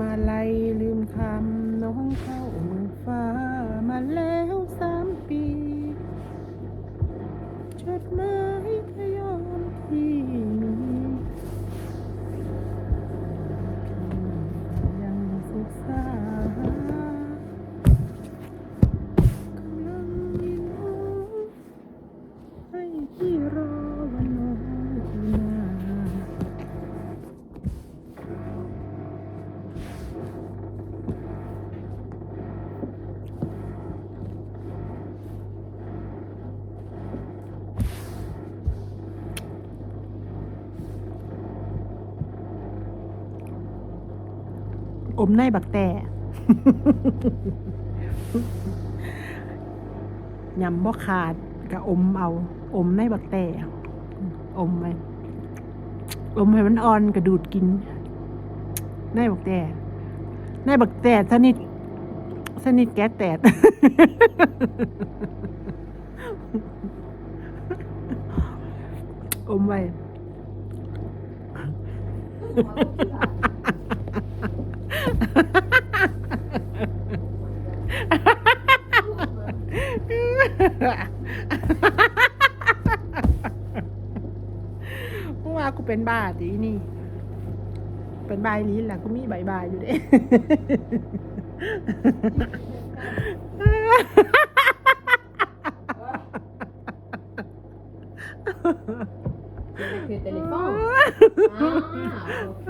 มาลัยลืมคำน้องค อมในบักแต่ยำบ่ขาดก็อมเอา อมในบักแต่อมไปอมให้มันอ่อนกระดูดกินในบักแต่ในบักแต่สนิทสนิทแก๊สแตดอมไว้ ว่ากูเป็นบ้าตีนี่ เป็นบายลีนละกูมีใบบายอยู่เด้คือเทเลฟอนอ่าโอเค